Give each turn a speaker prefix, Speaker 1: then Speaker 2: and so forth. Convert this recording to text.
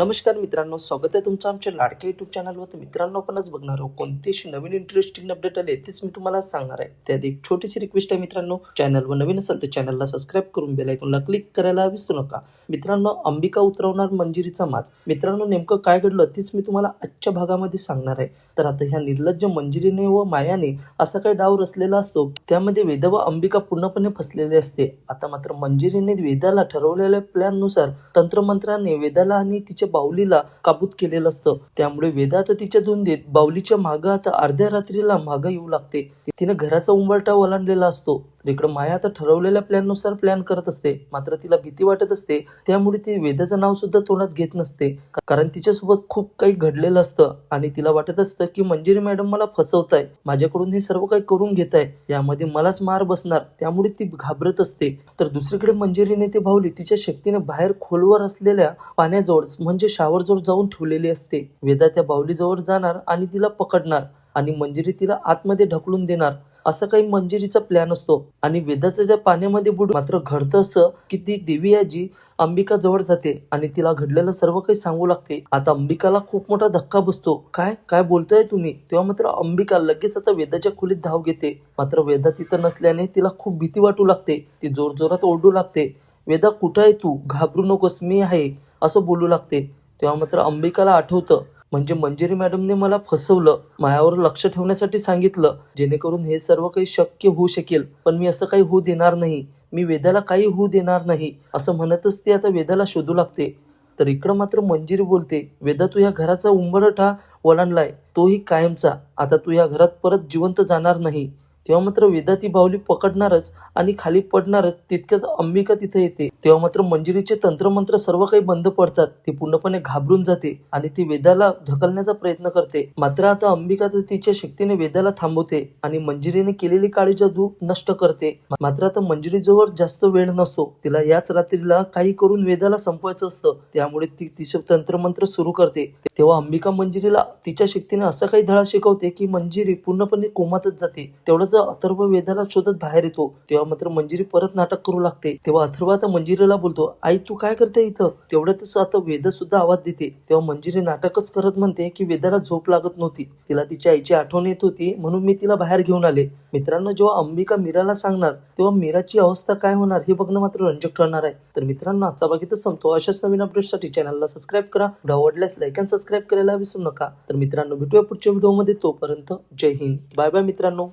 Speaker 1: नमस्कार मित्रांनो स्वागत आहे तुमचं आमच्या लाडक्या युट्यूब चॅनलवर तर मित्रांनो आपणच बघणार आहोत कोणतीशी नवीन इंटरेस्टिंग अपडेट आले तेच मी तुम्हाला सांगणार आहे. त्यात एक छोटीशी रिक्वेस्ट आहे मित्रांनो चॅनलवर नवीन असेल तर चॅनलला सबस्क्राईब करून बेल आयकॉनला क्लिक करायला विसरू नका. मित्रांनो अंबिका उतरवणार मंजिरीचा माज. मित्रांनो नेमकं काय घडलं तेच मी तुम्हाला आजच्या भागामध्ये सांगणार आहे. तर आता ह्या निर्लज्ज मंजिरीने व मायाने असा काही डाव रचलेला असतो त्यामध्ये वेद व अंबिका पूर्णपणे फसलेली असते. आता मात्र मंजिरीने वेदाला ठरवलेल्या प्लॅननुसार तंत्रमंत्राने वेदाला आणि तिच्या बाहुलीला काबूत केलेलं असतं. त्यामुळे वेदा आता तिच्या धुंदीत बाहुलीच्या मागं आता अर्ध्या रात्रीला मागं येऊ लागते. तिने घराचा उंबरटा ओलांडलेला असतो. तर इकडं माया आता ठरवलेल्या प्लॅननुसार प्लॅन करत असते. मात्र तिला भीती वाटत असते. त्यामुळे ती वेदाचं नाव सुद्धा तोंडात घेत नसते. कारण तिच्यासोबत खूप काही घडलेलं असतं. आणि तिला वाटत असतं की मंजिरी मॅडम मला फसवताय. माझ्याकडून हे सर्व काही करून घेत आहे यामध्ये मलाच मार बसणार. त्यामुळे ती घाबरत असते. तर दुसरीकडे मंजिरीने ते भाऊली तिच्या शक्तीने बाहेर खोलवर असलेल्या पाण्याजवळ म्हणजे शावरजवळ जाऊन ठेवलेली असते. वेदा त्या बाहुलीजवळ जाणार आणि तिला पकडणार. आणि मंजिरी तिला आतमध्ये ढकलून देणार. असा काही मंजिरीचा प्लॅन असतो. आणि वेदाचं त्या पाण्यामध्ये बुड मात्र घडतं असं की ती देवी आजी अंबिका जवळ जाते आणि तिला घडलेलं सर्व काही सांगू लागते. आता अंबिकाला खूप मोठा धक्का बसतो. काय? काय बोलताय तुम्ही? तेव्हा मात्र अंबिका लगेच आता वेदाच्या खोलीत धाव घेते. मात्र वेदा तिथं नसल्याने तिला खूप भीती वाटू लागते. ती जोर जोरात ओरडू लागते. वेदा कुठं आहे तू? घाबरू नकोस मी आहे असं बोलू लागते. तेव्हा मात्र अंबिकाला आठवतं म्हणजे मंजिरी मॅडमने मला फसवलं. मायावर लक्ष ठेवण्यासाठी सांगितलं जेणेकरून हे सर्व काही शक्य होऊ शकेल. पण मी असं काही होऊ देणार नाही. मी वेदाला काही होऊ देणार नाही असं म्हणतच ती आता वेदाला शोधू लागते. तर इकडं मात्र मंजिरी बोलते वेदा तू या घराचा उंबरठा ओलांडलाय तोही कायमचा. आता तू या घरात परत जिवंत जाणार नाही. तेव्हा मात्र वेदा ती बाहुली पकडणारच आणि खाली पडणारच तितक्यात अंबिका तिथे येते. तेव्हा मात्र मंजिरीचे तंत्रमंत्र सर्व काही बंद पडतात. ती पूर्णपणे घाबरून जाते आणि ती वेदाला ढकलण्याचा प्रयत्न करते. मात्र आता अंबिका तर तिच्या शक्तीने वेदाला थांबवते आणि मंजिरीने केलेली काळी जादू नष्ट करते. मात्र आता मंजिरीजवळ जास्त वेळ नसतो. तिला याच रात्रीला काही करून वेदाला संपवायचं असतं. त्यामुळे ती तिचे तंत्रमंत्र सुरू करते. तेव्हा अंबिका मंजिरीला तिच्या शक्तीने असा काही धडा शिकवते की मंजिरी पूर्णपणे कोमातच जाते. तेवढंच अथर्व वेदाला शोधत बाहेर येतो तेव्हा मात्र मंजिरी परत नाटक करू लागते. तेव्हा अथर्व आता मंजिरीला बोलतो आई तू काय करते इथं? तेवढ्यातच आता वेदा सुद्धा आवाज देते. तेव्हा मंजिरी नाटकच करत म्हणते की वेदाला झोप लागत नव्हती. तिला तिच्या आईची आठवण येत होती म्हणून मी तिला बाहेर घेऊन आले. मित्रांनो जेव्हा अंबिका मीराला सांगणार तेव्हा मीराची अवस्था काय होणार हे बघणं मात्र रंजक ठरणार आहे. तर मित्रांनो आजचा बाकीतच संपतो. अशाच नवीन अपडेटसाठी चॅनलला सबस्क्राईब करा. व्हिडिओ आवडल्यास लाईक अँड सबस्क्राईब करायला विसरू नका. तर मित्रांनो भेटूया पुढच्या व्हिडिओमध्ये तोपर्यंत जय हिंद. बाय बाय मित्रांनो.